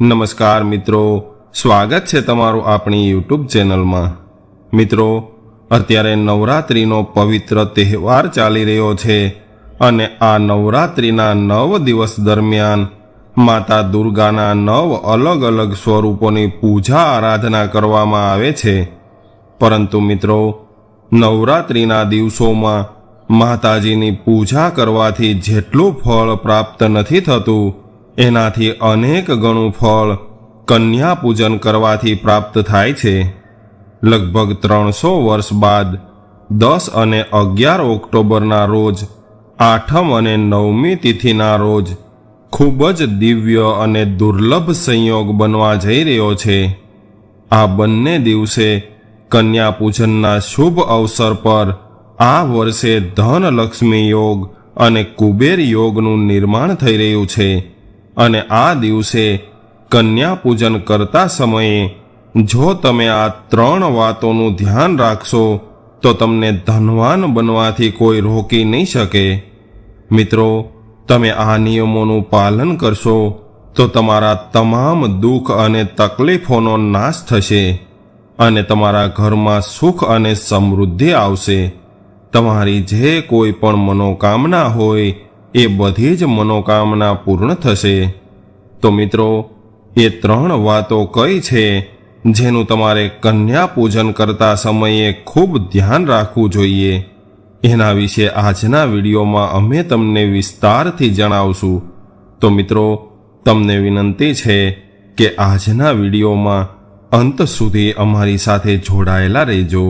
નમસ્કાર મિત્રો, સ્વાગત છે તમારું આપણી યુટ્યુબ ચેનલમાં. મિત્રો, અત્યારે નવરાત્રિનો પવિત્ર તહેવાર ચાલી રહ્યો છે અને આ નવરાત્રિના નવ દિવસ દરમિયાન માતા દુર્ગાના નવ અલગ અલગ સ્વરૂપોની પૂજા આરાધના કરવામાં આવે છે. પરંતુ મિત્રો, નવરાત્રિના દિવસોમાં માતાજીની પૂજા કરવાથી જેટલું ફળ પ્રાપ્ત નથી થતું એનાથી અનેક ગણું ફળ કન્યા પૂજન કરવાથી પ્રાપ્ત થાય છે. લગભગ ત્રણસો વર્ષ બાદ દસ અને અગિયાર ઓક્ટોબરના રોજ આઠમ અને નવમી તિથિના રોજ ખૂબ જ દિવ્ય અને દુર્લભ સંયોગ બનવા જઈ રહ્યો છે. આ બંને દિવસે કન્યા પૂજનના શુભ અવસર પર આ વર્ષે ધનલક્ષ્મી યોગ અને કુબેર યોગનું નિર્માણ થઈ રહ્યું છે. અને આ દિવસે કન્યા પૂજન કરતા સમયે જો તમે આ ત્રણ વાતોનું ધ્યાન રાખશો, તો તમને ધનવાન બનવાથી કોઈ રોકી નહીં શકે. મિત્રો, તમે આ નિયમોનું પાલન કરશો, તો તમારા તમામ દુઃખ અને તકલીફોનો નાશ થશે અને તમારા ઘરમાં સુખ અને સમૃદ્ધિ આવશે. તમારી જે કોઈ પણ મનોકામના હોય, એ બધી જ મનોકામના પૂર્ણ થશે. તો મિત્રો, એ ત્રણ વાતો કઈ છે જેનું તમારે કન્યા પૂજન કરતા સમયે ખૂબ ધ્યાન રાખવું જોઈએ? એના વિશે આજના વિડીયોમાં અમે તમને વિસ્તારથી જણાવશું. તો મિત્રો, તમને વિનંતી છે કે આજના વિડીયોમાં અંત સુધી અમારી સાથે જોડાયેલા રહેજો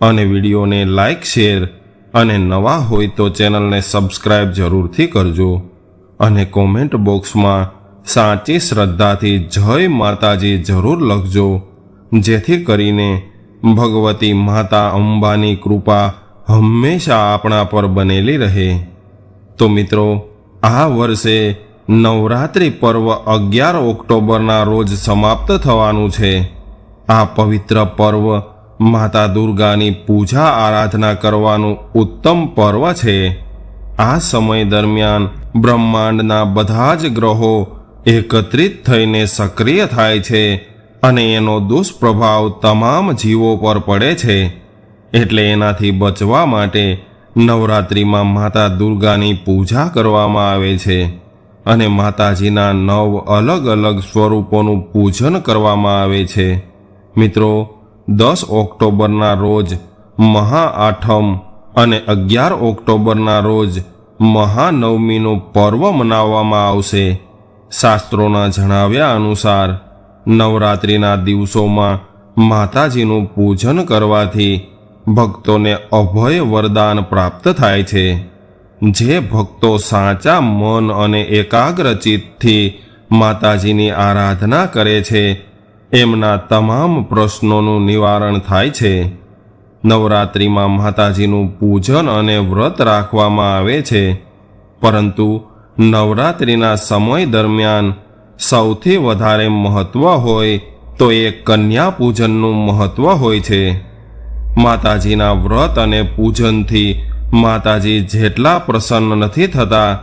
અને વિડીયોને લાઇક શેર અને નવા હોય તો ચેનલને સબસ્ક્રાઇબ જરૂરથી કરજો અને કોમેન્ટ બોક્સમાં સાચી શ્રદ્ધાથી જય માતાજી જરૂર લખજો. જેથી કરીને ભગવતી માતા અંબાની કૃપા હંમેશા આપણા પર બનેલી રહે. તો મિત્રો, આ વર્ષે નવરાત્રિ પર્વ અગિયાર ઓક્ટોબરના રોજ સમાપ્ત થવાનું છે. આ પવિત્ર પર્વ માતા દુર્ગાની પૂજા આરાધના કરવાનું ઉત્તમ પર્વ છે. આ સમય દરમિયાન બ્રહ્માંડના બધા જ ગ્રહો એકત્રિત થઈને સક્રિય થાય છે અને એનો દુષ્પ્રભાવ તમામ જીવો પર પડે છે. એટલે એનાથી બચવા માટે નવરાત્રિમાં માતા દુર્ગાની પૂજા કરવામાં આવે છે અને માતાજીના નવ અલગ અલગ સ્વરૂપોનું પૂજન કરવામાં આવે છે. મિત્રો, દસ ઓક્ટોબરના રોજ મહાઆઠમ અને અગિયાર ઓક્ટોબરના રોજ મહાનવમીનું પર્વ મનાવવામાં આવશે. શાસ્ત્રોના જણાવ્યા અનુસાર, નવરાત્રિના દિવસોમાં માતાજીનું પૂજન કરવાથી ભક્તોને અભય વરદાન પ્રાપ્ત થાય છે. જે ભક્તો સાચા મન અને એકાગ્રચિતથી માતાજીની આરાધના કરે છે, એમના તમામ પ્રશ્નોનું નિવારણ થાય છે. નવરાત્રિમાં માતાજીનું પૂજન અને વ્રત રાખવામાં આવે છે, પરંતુ નવરાત્રિના સમય દરમિયાન સૌથી વધારે મહત્ત્વ હોય તો એ કન્યા પૂજનનું મહત્ત્વ હોય છે. માતાજીના વ્રત અને પૂજનથી માતાજી જેટલા પ્રસન્ન નથી થતા,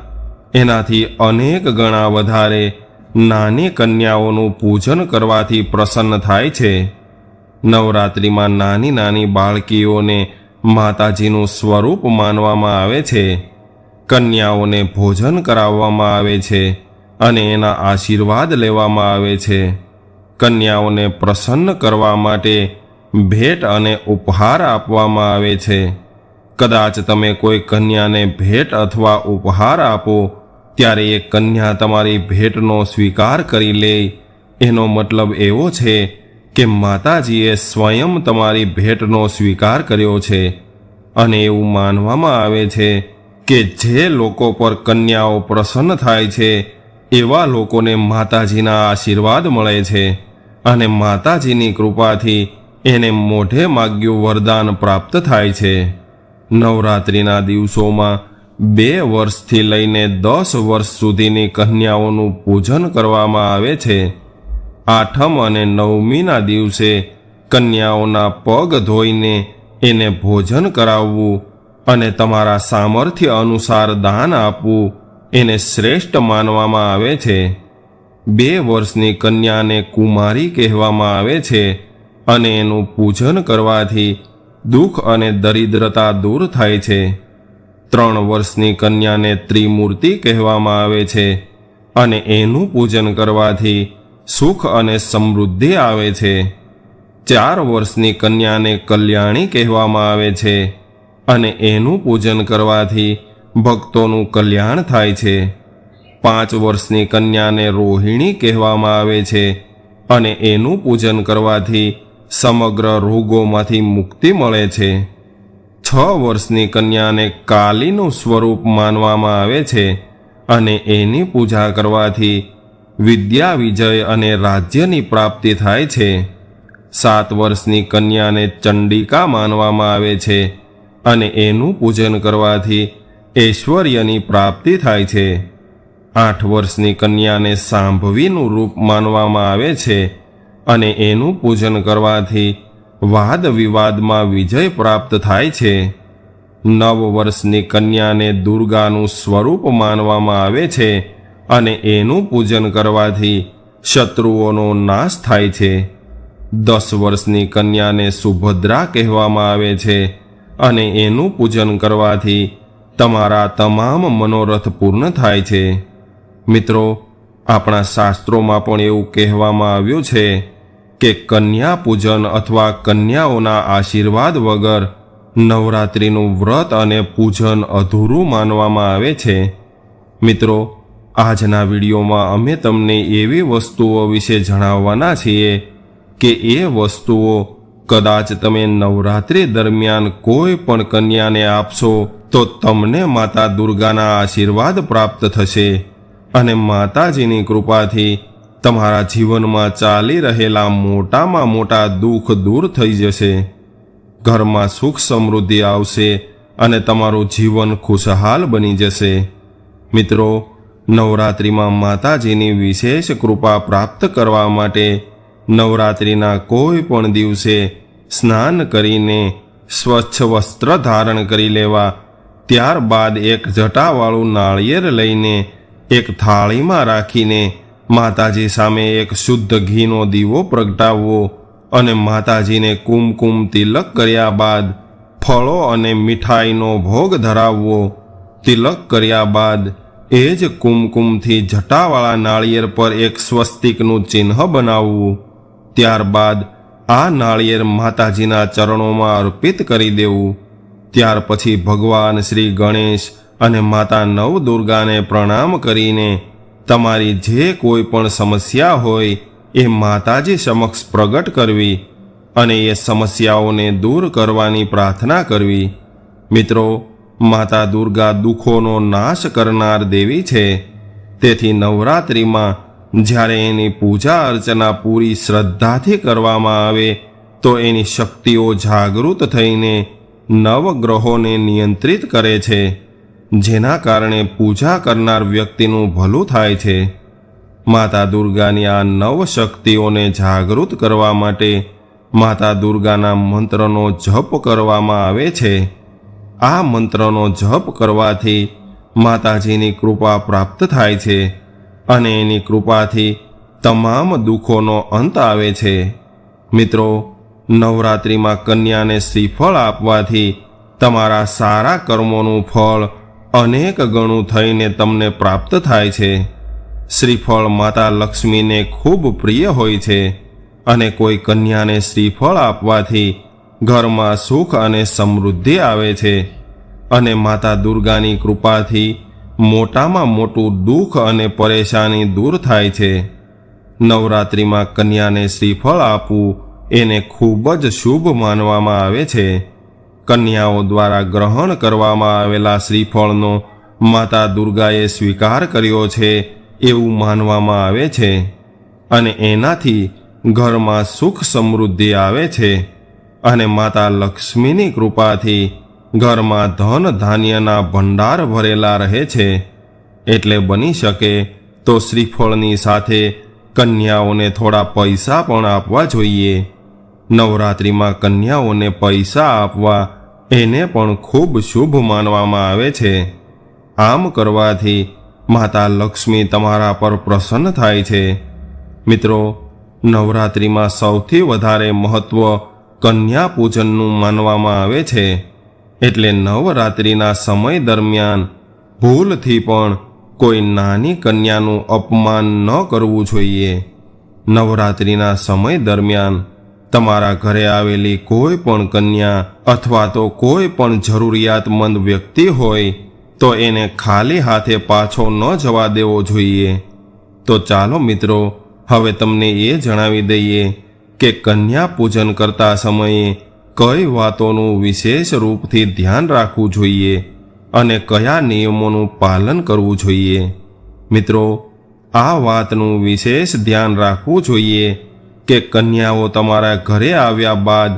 એનાથી અનેક ગણા વધારે નાની કન્યાઓનું પૂજન કરવાથી પ્રસન્ન થાય છે. નવરાત્રિમાં નાની નાની બાળકીઓને માતાજીનું સ્વરૂપ માનવામાં આવે છે. કન્યાઓને ભોજન કરાવવામાં આવે છે અને એના આશીર્વાદ લેવામાં આવે છે. કન્યાઓને પ્રસન્ન કરવા માટે ભેટ અને ઉપહાર આપવામાં આવે છે. કદાચ તમે કોઈ કન્યાને ભેટ અથવા ઉપહાર આપો, ત્યારે એ કન્યા તમારી ભેટનો સ્વીકાર કરી લે. એનો મતલબ એવો છે કે માતાજીએ સ્વયં તમારી ભેટનો સ્વીકાર કર્યો છે અને એવું માનવામાં આવે છે કે જે લોકો પર કન્યાઓ પ્રસન્ન થાય છે, એવા લોકોને માતાજીના આશીર્વાદ મળે છે અને માતાજીની કૃપાથી એને મોઢે માગ્યું વરદાન પ્રાપ્ત થાય છે. નવરાત્રિના દિવસોમાં બે વર્ષથી લઈને દસ વર્ષ સુધીની કન્યાઓનું પૂજન કરવામાં આવે છે. આઠમ અને નવમીના દિવસે કન્યાઓના પગ ધોઈને એને ભોજન કરાવવું અને તમારા સામર્થ્ય અનુસાર દાન આપવું એને શ્રેષ્ઠ માનવામાં આવે છે. બે વર્ષની કન્યાને કુમારી કહેવામાં આવે છે અને એનું પૂજન કરવાથી દુઃખ અને દરિદ્રતા દૂર થાય છે. ત્રણ વર્ષની કન્યાને ત્રિમૂર્તિ કહેવામાં આવે છે અને એનું પૂજન કરવાથી સુખ અને સમૃદ્ધિ આવે છે. ચાર વર્ષની કન્યાને કલ્યાણી કહેવામાં આવે છે. અને એનું પૂજન કરવાથી ભક્તોનું કલ્યાણ થાય છે. પાંચ વર્ષની કન્યાને રોહિણી કહેવામાં આવે છે અને એનું પૂજન કરવાથી સમગ્ર રોગોમાંથી મુક્તિ મળે છે. છ વર્ષની કન્યાને કાલીનું સ્વરૂપ માનવામાં આવે છે અને એની પૂજા કરવાથી વિદ્યા વિજય અને રાજ્યની પ્રાપ્તિ થાય છે. સાત વર્ષની કન્યાને ચંડિકા માનવામાં આવે છે અને એનું પૂજન કરવાથી ઐશ્વર્યની પ્રાપ્તિ થાય છે. આઠ વર્ષની કન્યાને સાંભવીનું રૂપ માનવામાં આવે છે અને એનું પૂજન કરવાથી વાદ વિવાદમાં વિજય પ્રાપ્ત થાય છે. નવ વર્ષની કન્યાને દુર્ગાનું સ્વરૂપ માનવામાં આવે છે અને એનું પૂજન કરવાથી શત્રુઓનો નાશ થાય છે. દસ વર્ષની કન્યાને સુભદ્રા કહેવામાં આવે છે અને એનું પૂજન કરવાથી તમારા તમામ મનોરથ પૂર્ણ થાય છે. મિત્રો, આપણા શાસ્ત્રોમાં પણ એવું કહેવામાં આવ્યું છે કે કન્યા પૂજન અથવા કન્યાઓના આશીર્વાદ વગર નવરાત્રિનું વ્રત અને પૂજન અધૂરું માનવામાં આવે છે. મિત્રો, આજના વિડીયોમાં અમે તમને એવી વસ્તુઓ વિશે જણાવવાના છીએ કે એ વસ્તુઓ કદાચ તમે નવરાત્રિ દરમિયાન કોઈ પણ કન્યાને આપશો, તો તમને માતા દુર્ગાના આશીર્વાદ પ્રાપ્ત થશે અને માતાજીની કૃપાથી તમારા જીવનમાં ચાલી રહેલા મોટામાં મોટા દુઃખ દૂર થઈ જશે. ઘરમાં સુખ સમૃદ્ધિ આવશે અને તમારું જીવન ખુશહાલ બની જશે. મિત્રો, નવરાત્રિમાં માતાજીની વિશેષ કૃપા પ્રાપ્ત કરવા માટે નવરાત્રિના કોઈ પણ દિવસે સ્નાન કરીને સ્વચ્છ વસ્ત્ર ધારણ કરી લેવા. ત્યારબાદ એક જટાવાળું નાળિયેર લઈને એક થાળીમાં રાખીને માતાજી સામે એક શુદ્ધ ઘીનો દીવો પ્રગટાવવો અને માતાજીને કુમકુમ તિલક કર્યા બાદ ફળો અને મીઠાઈનો ભોગ ધરાવવો. તિલક કર્યા બાદ એ જ કુમકુમથી જટાવાળા નાળિયેર પર એક સ્વસ્તિકનું ચિહ્ન બનાવવું. ત્યારબાદ આ નાળિયેર માતાજીના ચરણોમાં અર્પિત કરી દેવું. ત્યાર પછી ભગવાન શ્રી ગણેશ અને માતા નવ દુર્ગાને પ્રણામ કરીને તમારી જે કોઈ પણ સમસ્યા હોય એ માતાજી સમક્ષ પ્રગટ કરવી અને એ સમસ્યાઓને દૂર કરવાની પ્રાર્થના કરવી. મિત્રો, માતા દુર્ગા દુઃખોનો નાશ કરનાર દેવી છે. તેથી નવરાત્રિમાં જ્યારે એની પૂજા અર્ચના પૂરી શ્રદ્ધાથી કરવામાં આવે, તો એની શક્તિઓ જાગૃત થઈને નવગ્રહોને નિયંત્રિત કરે છે, જેના કારણે પૂજા કરનાર વ્યક્તિનું ભલું થાય છે. માતા દુર્ગાની આ નવ શક્તિઓને જાગૃત કરવા માટે માતા દુર્ગાના મંત્રનો જપ કરવામાં આવે છે. આ મંત્રનો જપ કરવાથી માતાજીની કૃપા પ્રાપ્ત થાય છે. અને એની કૃપાથી તમામ દુઃખોનો અંત આવે છે. મિત્રો, નવરાત્રિમાં કન્યાને શ્રીફળ આપવાથી તમારા સારા કર્મોનું ફળ અનેક ગણું થઈને તમને પ્રાપ્ત થાય છે. શ્રીફળ માતા લક્ષ્મીને ખૂબ પ્રિય હોય છે અને કોઈ કન્યાને શ્રીફળ આપવાથી ઘરમાં સુખ અને સમૃદ્ધિ આવે છે. અને માતા દુર્ગાની કૃપાથી મોટામાં મોટું દુઃખ અને પરેશાની દૂર થાય છે. નવરાત્રિમાં કન્યાને શ્રીફળ આપવું એને ખૂબ જ શુભ માનવામાં આવે છે. કન્યાઓ દ્વારા ગ્રહણ કરવામાં આવેલા શ્રીફળનો માતા દુર્ગાએ સ્વીકાર કર્યો છે એવું માનવામાં આવે છે અને એનાથી ઘરમાં સુખ સમૃદ્ધિ આવે છે અને માતા લક્ષ્મીની કૃપાથી ઘરમાં ધન ધાન્યના ભંડાર ભરેલા રહે છે, એટલે બની શકે તો શ્રીફળની સાથે કન્યાઓને થોડા પૈસા પણ આપવા જોઈએ. નવરાત્રિમાં કન્યાઓને પૈસા આપવા એને પણ ખૂબ શુભ માનવામાં આવે છે. આમ કરવાથી માતા લક્ષ્મી તમારા પર પ્રસન્ન થાય છે. મિત્રો, નવરાત્રિમાં સૌથી વધારે મહત્વ કન્યા પૂજનનું માનવામાં આવે છે. એટલે નવરાત્રિના સમય દરમિયાન ભૂલથી પણ કોઈ નાની કન્યાનું અપમાન ન કરવું જોઈએ. નવરાત્રિના સમય દરમિયાન તમારા ઘરે આવેલી કોઈ પણ કન્યા અથવા તો કોઈ પણ જરૂરિયાતમંદ વ્યક્તિ હોય તો એને ખાલી હાથે પાછો ન જવા દેવો જોઈએ. તો ચાલો મિત્રો, હવે તમને એ જણાવી દઈએ કે કન્યા પૂજન કરતા સમયે કઈ વાતોનું વિશેષ રૂપથી ધ્યાન રાખવું જોઈએ અને કયા નિયમોનું પાલન કરવું જોઈએ? મિત્રો, આ વાતનું વિશેષ ધ્યાન રાખવું જોઈએ કે કન્યાઓ તમારા ઘરે આવ્યા બાદ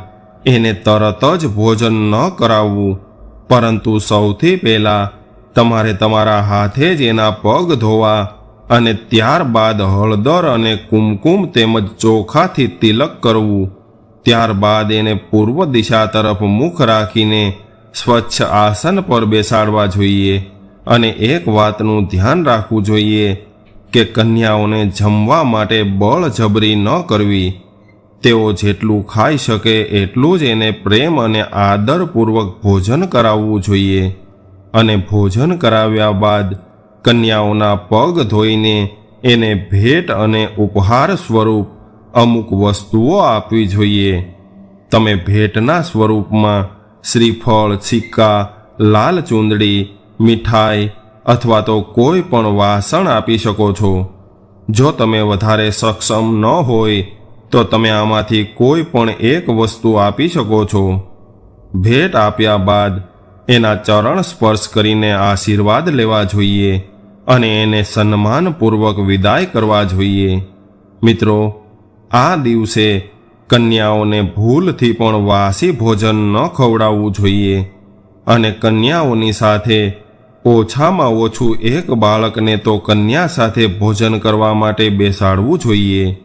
એને તરત જ ભોજન ન કરાવવું. પરંતુ સૌથી પહેલાં તમારે તમારા હાથે જ એના પગ ધોવા અને ત્યારબાદ હળદર અને કુમકુમ તેમજ ચોખાથી તિલક કરવું. ત્યારબાદ એને પૂર્વ દિશા તરફ મુખ રાખીને સ્વચ્છ આસન પર બેસાડવા જોઈએ અને એક વાતનું ધ્યાન રાખવું જોઈએ કે કન્યાઓને જમવા માટે બળજબરી ન કરવી. તેઓ જેટલું ખાઈ શકે એટલું જ એને પ્રેમ અને આદરપૂર્વક ભોજન કરાવવું જોઈએ અને ભોજન કરાવ્યા બાદ કન્યાઓના પગ ધોઈને એને ભેટ અને ઉપહાર સ્વરૂપ અમુક વસ્તુઓ આપવી જોઈએ. તમે ભેટના સ્વરૂપમાં શ્રીફળ, સિક્કા, લાલ ચૂંદડી, મીઠાઈ અથવા તો કોઈ પણ વાસણ આપી શકો છો. જો તમે વધારે સક્ષમ ન હોય, તો તમે આમાંથી કોઈ પણ એક વસ્તુ આપી શકો છો. ભેટ આપ્યા બાદ એના ચરણ સ્પર્શ કરીને આશીર્વાદ લેવા જોઈએ અને એને સન્માનપૂર્વક વિદાય કરવા જોઈએ. મિત્રો આ દિવસે કન્યાઓને ભૂલથી પણ વાસી ભોજન ન ખવડાવવું જોઈએ અને કન્યાઓની સાથે ઓછામાં ઓછું એક બાળકને તો કન્યા સાથે ભોજન કરવા માટે બેસાડવું જોઈએ,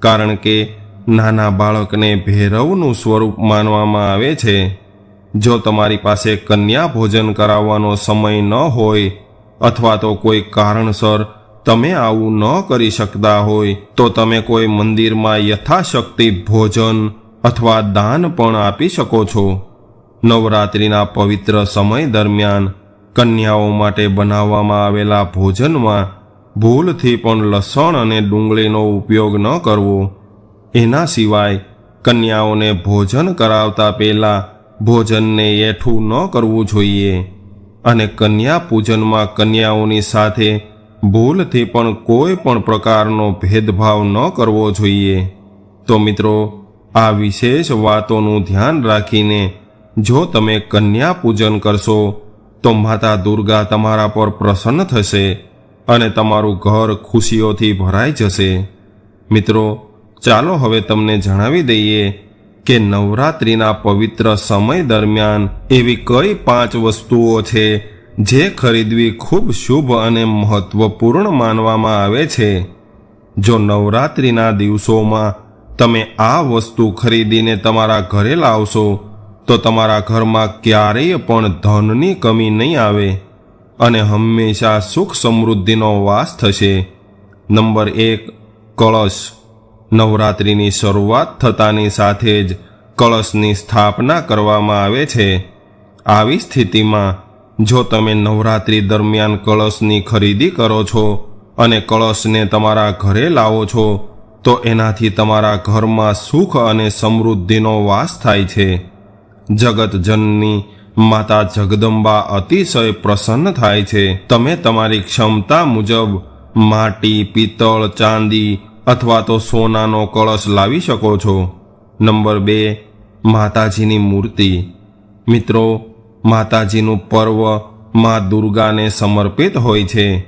કારણ કે નાના બાળકને ભૈરવનું સ્વરૂપ માનવામાં આવે છે. જો તમારી પાસે કન્યા ભોજન કરાવવાનો સમય ન હોય અથવા તો કોઈ કારણસર તમે આવું ન કરી શકતા હોય, તો તમે કોઈ મંદિરમાં યથાશક્તિ ભોજન અથવા દાન પણ આપી શકો છો. નવરાત્રિના પવિત્ર સમય દરમિયાન કન્યાઓ માટે બનાવવામાં આવેલા ભોજનમાં ભૂલથી પણ લસણ અને ડુંગળીનો ઉપયોગ ન કરવો. એના સિવાય કન્યાઓને ભોજન કરાવતા પહેલાં ભોજનને એઠું ન કરવું જોઈએ અને કન્યા પૂજનમાં કન્યાઓની સાથે ભૂલથી પણ કોઈ પણ પ્રકારનો ભેદભાવ ન કરવો જોઈએ. તો મિત્રો, આ વિશેષ વાતોનું ધ્યાન રાખીને જો તમે કન્યા પૂજન કરશો, તો માતા દુર્ગા તમારા પર પ્રસન્ન થશે અને તમારું ઘર ખુશીઓથી ભરાઈ જશે. મિત્રો, ચાલો હવે તમને જણાવી દઈએ કે નવરાત્રિના પવિત્ર સમય દરમિયાન એવી કઈ પાંચ વસ્તુઓ છે જે ખરીદવી ખૂબ શુભ અને મહત્વપૂર્ણ માનવામાં આવે છે. જો નવરાત્રિના દિવસોમાં તમે આ વસ્તુ ખરીદીને તમારા ઘરે લાવશો, તો તમારા ઘરમાં ક્યારેય પણ ધનની કમી નહીં આવે અને હંમેશા સુખ સમૃદ્ધિનો વાસ થશે. નંબર એક, કળશ. નવરાત્રિની શરૂઆત થતાની સાથે જ કળશની સ્થાપના કરવામાં આવે છે. આવી સ્થિતિમાં જો તમે નવરાત્રિ દરમિયાન કળશની ખરીદી કરો છો અને કળશને તમારા ઘરે લાવો છો, તો એનાથી તમારા ઘરમાં સુખ અને સમૃદ્ધિનો વાસ થાય છે. જગતજનની માતા જગદંબા અતિશય પ્રસન્ન થાય છે. તમે તમારી ક્ષમતા મુજબ માટી, પિત્તળ, ચાંદી અથવા તો સોનાનો કળશ લાવી શકો છો. નંબર બે, માતાજીની મૂર્તિ. મિત્રો માતાજીનું પર્વ મા દુર્ગાને સમર્પિત હોય છે.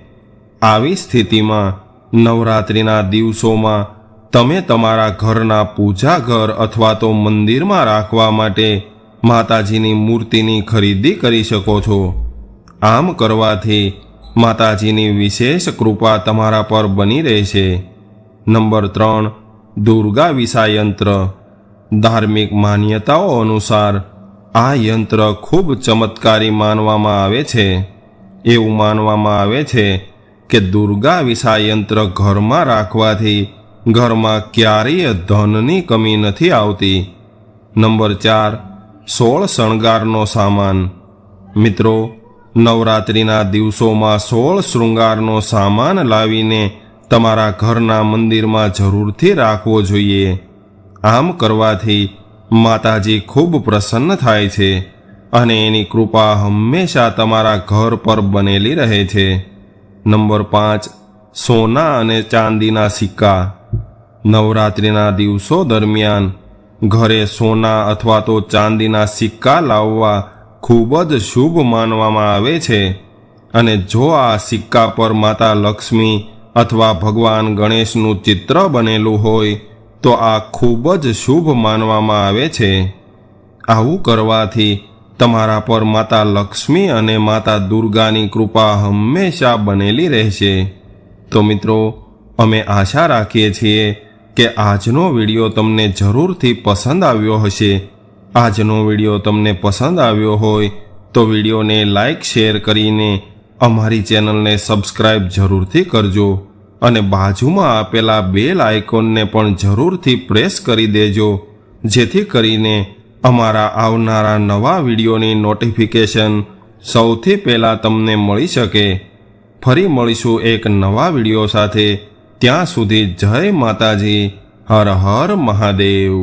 આવી સ્થિતિમાં નવરાત્રિના દિવસોમાં તમે તમારા ઘરના પૂજા ઘર અથવા તો મંદિરમાં રાખવા માટે માતાજીની મૂર્તિની ખરીદી કરી શકો છો. આમ કરવાથી માતાજીની વિશેષ કૃપા તમારા પર બની રહેશે. નંબર ત્રણ, દુર્ગા વિષાયંત્ર ધાર્મિક માન્યતાઓ અનુસાર આ યંત્ર ખૂબ ચમત્કારી માનવામાં આવે છે. એવું માનવામાં આવે છે કે દુર્ગા વિસા યંત્ર ઘરમાં રાખવાથી ઘરમાં ક્યારેય ધનની કમી નથી આવતી. નંબર ચાર, સોળ શણગારનો સામાન. મિત્રો, નવરાત્રિના દિવસોમાં સોળ શૃંગારનો સામાન લાવીને તમારા ઘરના મંદિરમાં જરૂરથી રાખવો જોઈએ. આમ કરવાથી માતાજી ખૂબ પ્રસન્ન થાય છે અને એની કૃપા હંમેશા તમારા ઘર પર બનેલી રહે છે. નંબર પાંચ, સોના અને ચાંદીના સિક્કા. નવરાત્રિના દિવસો દરમિયાન ઘરે સોના અથવા તો ચાંદીના સિક્કા લાવવા ખૂબ જ શુભ માનવામાં આવે છે. અને જો આ સિક્કા પર માતા લક્ષ્મી અથવા ભગવાન ગણેશનું ચિત્ર બનેલું હોય તો આ ખૂબ જ શુભ માનવામાં આવે છે. આવું કરવાથી તમારા પર માતા લક્ષ્મી અને માતા દુર્ગાની કૃપા હંમેશા બનેલી રહેશે. તો મિત્રો, અમે આશા રાખીએ છીએ કે આજનો વીડિયો તમને જરૂરથી પસંદ આવ્યો હશે. આજનો વીડિયો તમને પસંદ આવ્યો હોય તો વિડીયોને લાઈક, શેર કરીને અમારી ચેનલને સબસ્ક્રાઈબ જરૂરથી કરજો. અને બાજુમાં આપેલા બેલ આઇકોનને પણ જરૂરથી પ્રેસ કરી દેજો, જેથી કરીને અમારા આવનારા નવા વિડીયોની નોટિફિકેશન સૌથી પહેલાં તમને મળી શકે. ફરી મળીશું એક નવા વીડિયો સાથે. ત્યાં સુધી જય માતાજી. હર હર મહાદેવ.